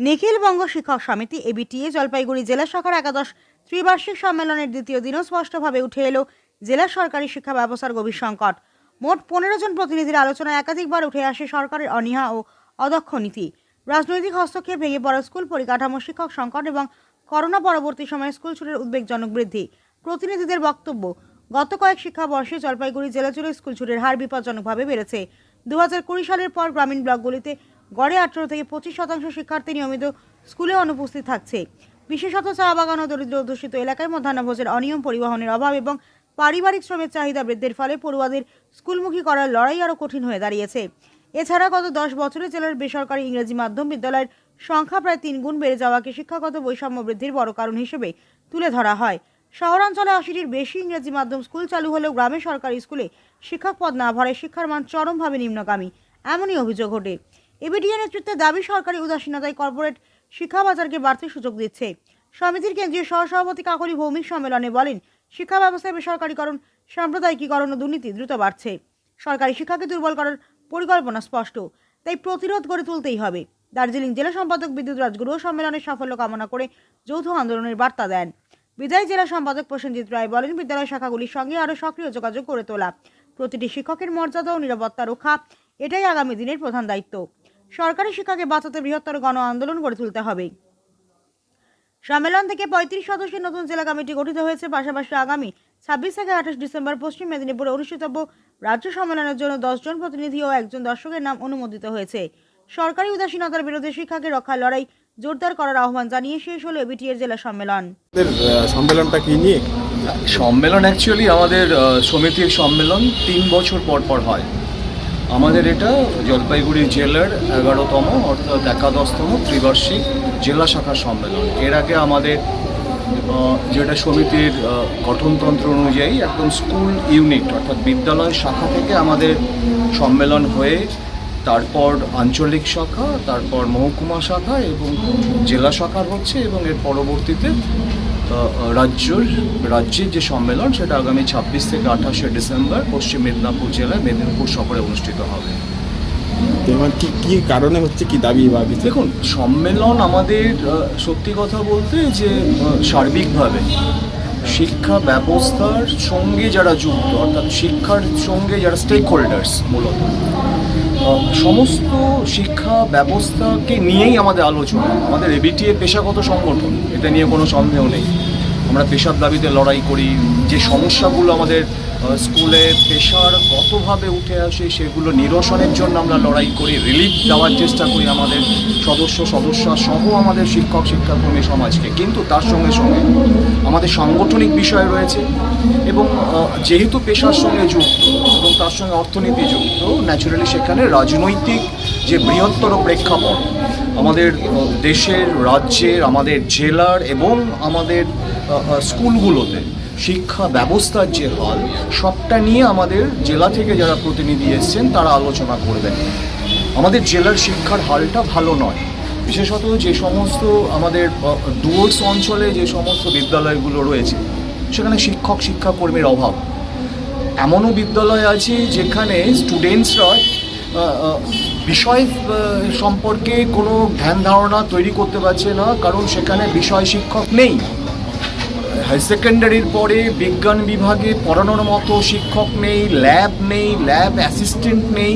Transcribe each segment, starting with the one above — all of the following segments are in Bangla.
নিখিল বঙ্গ শিক্ষক সমিতি, এবিটিএ, জলপাইগুড়ি জেলা শাখার একাদশ ত্রিবার্ষিক সম্মেলনের দ্বিতীয় দিনও স্পষ্টভাবে উঠে এলো জেলা সরকারি শিক্ষা ব্যবস্থার গভীর সংকট। মোট পনেরো জন প্রতিনিধির আলোচনায় একাধিকবার উঠে আসে সরকারের অনীহা ও অদক্ষ নীতি। রাজনৈতিক হস্তক্ষেপ ভেঙে পড়া স্কুল পরিকাঠামো, শিক্ষক সংকট এবং করোনা পরবর্তী সময়ে স্কুল ছুটের উদ্বেগজনক বৃদ্ধি। প্রতিনিধিদের বক্তব্য, গত কয়েক শিক্ষাবর্ষে জলপাইগুড়ি জেলা জুড়ে স্কুল ছুটের হার বিপজ্জনকভাবে বেড়েছে। দু সালের পর গ্রামীণ ব্লকগুলিতে গড়ে আঠারো থেকে পঁচিশ শতাংশ শিক্ষার্থী নিয়মিত স্কুলে অনুপস্থিত থাকছে। বিশেষত চা বাগান ও দরিদ্র অধ্যুষিত এলাকায় মধ্যাহ্নভোজের অনিয়ম, পরিবহনের অভাব এবং পারিবারিক শ্রমের চাহিদা বৃদ্ধির ফলে পড়ুয়াদের স্কুলমুখী করার লড়াই আরও কঠিন হয়ে দাঁড়িয়েছে। এছাড়া গত দশ বছরে জেলার বেসরকারি ইংরেজি মাধ্যম বিদ্যালয়ের সংখ্যা প্রায় তিন গুণ বেড়ে যাওয়াকে শিক্ষাগত বৈষম্য বৃদ্ধির বড় কারণ হিসেবে তুলে ধরা হয়। শহরাঞ্চলে আশিটির বেশি ইংরেজি মাধ্যম স্কুল চালু হলেও গ্রামে সরকারি স্কুলে শিক্ষক পদ না ভরে শিক্ষার মান চরমভাবে নিম্নগামী। এমনই অভিযোগ ওঠে। এবিডিএ নেতৃত্বে দাবি, সরকারি উদাসীনতায় কর্পোরেট শিক্ষা বাজারকে বাড়তি সুযোগ দিচ্ছে। সমিতির কেন্দ্রীয় সহসভাপতি কাকলি ভৌমিক সম্মেলনে বলেন, শিক্ষা ব্যবস্থায় বেসরকারীকরণ, সাম্প্রদায়িকীকরণ ও দুর্নীতি দ্রুত বাড়ছে। সরকারি শিক্ষাকে দুর্বল করার পরিকল্পনা স্পষ্ট, তাই প্রতিরোধ গড়ে তুলতেই হবে। দার্জিলিং জেলা সম্পাদক বিদ্যুৎ রাজগুরু সম্মেলনের সাফল্য কামনা করে যৌথ আন্দোলনের বার্তা দেন। বিদায় জেলা সম্পাদক প্রসেনজিৎ রায় বলেন, বিদ্যালয় শাখাগুলির সঙ্গে আরও সক্রিয় যোগাযোগ করে তোলা, প্রতিটি শিক্ষকের মর্যাদা ও নিরাপত্তা রক্ষা, এটাই আগামী দিনের প্রধান দায়িত্ব। সরকারি শিক্ষাকে বাঁচাতে বৃহত্তর গণ আন্দোলন গড়ে তুলতে হবে। সম্মেলন থেকে পঁয়ত্রিশ সদস্যের নতুন জেলা কমিটি গঠিত হয়েছে পাশাপাশি আগামী ছাব্বিশ থেকে আঠাশ ডিসেম্বর পশ্চিম মেদিনীপুরে অনুষ্ঠিতব্য রাজ্য সম্মেলনের জন্য দশজন প্রতিনিধি ও একজন দর্শকের নাম অনুমোদিত হয়েছে। সরকারি উদাসীনতার বিরুদ্ধে শিক্ষাকে রক্ষার লড়াই জোরদার করার আহ্বান জানিয়ে শেষ হলো এবিটিএর জেলা সম্মেলন। সম্মেলনটা কি নিয়ে? সম্মেলন অ্যাকচুয়ালি আমাদের সমিতির সম্মেলন তিন বছর পর পর হয়। আমাদের এটা জলপাইগুড়ি জেলার এগারোতম অর্থাৎ একাদশতম ত্রিবার্ষিক জেলা শাখার সম্মেলন। এর আগে আমাদের যেটা সমিতির গঠনতন্ত্র অনুযায়ী একদম স্কুল ইউনিট অর্থাৎ বিদ্যালয় শাখা থেকে আমাদের সম্মেলন হয়ে তারপর আঞ্চলিক শাখা, তারপর মহকুমা শাখা এবং জেলা শাখার হচ্ছে এবং এর পরবর্তীতে রাজ্যর রাজ্যের যে সম্মেলন সেটা আগামী ছাব্বিশ থেকে আঠাশে ডিসেম্বর পশ্চিম মেদিনীপুর জেলায় মেদিনীপুর শহরে অনুষ্ঠিত হবে। এবার কি কি কারণে হচ্ছে কি দাবি বা দেখুন সম্মেলন আমাদের সত্যি কথা বলতে যে সার্বিকভাবে শিক্ষা ব্যবস্থার সঙ্গে যারা যুক্ত, অর্থাৎ শিক্ষার সঙ্গে যারা স্টেক হোল্ডার্স মূলত সমস্ত শিক্ষা ব্যবস্থাকে নিয়েই আমাদের আলোচনা, আমাদের এবিটিএ পেশাগত সংগঠন, এটা নিয়ে কোনো সন্দেহ নেই। আমরা পেশার দাবিতে লড়াই করি, যে সমস্যাগুলো আমাদের স্কুলে পেশারগতভাবে উঠে আসে, সেগুলো নিরসনের জন্য আমরা লড়াই করি রিলিফ দেওয়ার চেষ্টা করি আমাদের সদস্য, সদস্যা সহ আমাদের শিক্ষক, শিক্ষাকর্মী সমাজকে, কিন্তু তার সঙ্গে সঙ্গে আমাদের সাংগঠনিক বিষয় রয়েছে এবং যেহেতু পেশার সঙ্গে যুক্ত এবং তার সঙ্গে অর্থনীতি যুক্ত ন্যাচুরালি সেখানে রাজনৈতিক যে বৃহত্তর প্রেক্ষাপট আমাদের দেশের, রাজ্যের, আমাদের জেলার এবং আমাদের স্কুলগুলোতে শিক্ষা ব্যবস্থার যে হাল, সবটা নিয়ে আমাদের জেলা থেকে যারা প্রতিনিধি এসছেন তারা আলোচনা করবেন। আমাদের জেলার শিক্ষার হালটা ভালো নয়। বিশেষত যে সমস্ত আমাদের ডুয়ার্স অঞ্চলে যে সমস্ত বিদ্যালয়গুলো রয়েছে, সেখানে শিক্ষক শিক্ষাকর্মীর অভাব। এমনও বিদ্যালয় আছে যেখানে স্টুডেন্টসরা বিষয় সম্পর্কে কোনো ধ্যান ধারণা তৈরি করতে পারছে না, কারণ সেখানে বিষয় শিক্ষক নেই। হাই সেকেন্ডারির পরে বিজ্ঞান বিভাগে পড়ানোর মতো শিক্ষক নেই, ল্যাব নেই, ল্যাব অ্যাসিস্ট্যান্ট নেই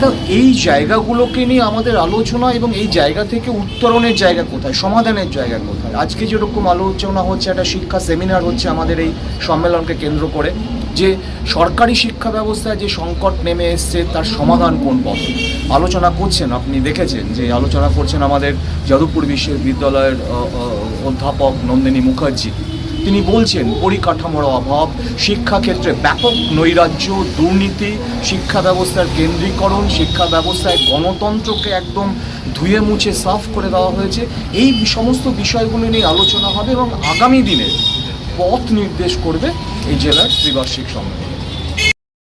তা এই জায়গাগুলোকে নিয়ে আমাদের আলোচনা এবং এই জায়গা থেকে উত্তরণের জায়গা কোথায়, সমাধানের জায়গা কোথায়? আজকে যেরকম আলোচনা হচ্ছে, একটা শিক্ষা সেমিনার হচ্ছে আমাদের এই সম্মেলনকে কেন্দ্র করে, যে সরকারি শিক্ষা ব্যবস্থায় যে সংকট নেমে এসছে, তার সমাধান কোন পথে? আলোচনা করছেন, আপনি দেখেছেন যে আলোচনা করছেন আমাদের যাদবপুর বিশ্ববিদ্যালয়ের অধ্যাপক নন্দিনী মুখার্জি। তিনি বলছেন, পরিকাঠামোর অভাব, শিক্ষাক্ষেত্রে ব্যাপক নৈরাজ্য, দুর্নীতি, শিক্ষা ব্যবস্থার কেন্দ্রীকরণ, শিক্ষা ব্যবস্থায় গণতন্ত্রকে একদম ধুয়ে মুছে সাফ করে দেওয়া হয়েছে। এই সমস্ত বিষয়গুলি নিয়ে আলোচনা হবে এবং আগামী দিনে পথ নির্দেশ করবে এই জেলার ত্রিবার্ষিক সম্মেলন।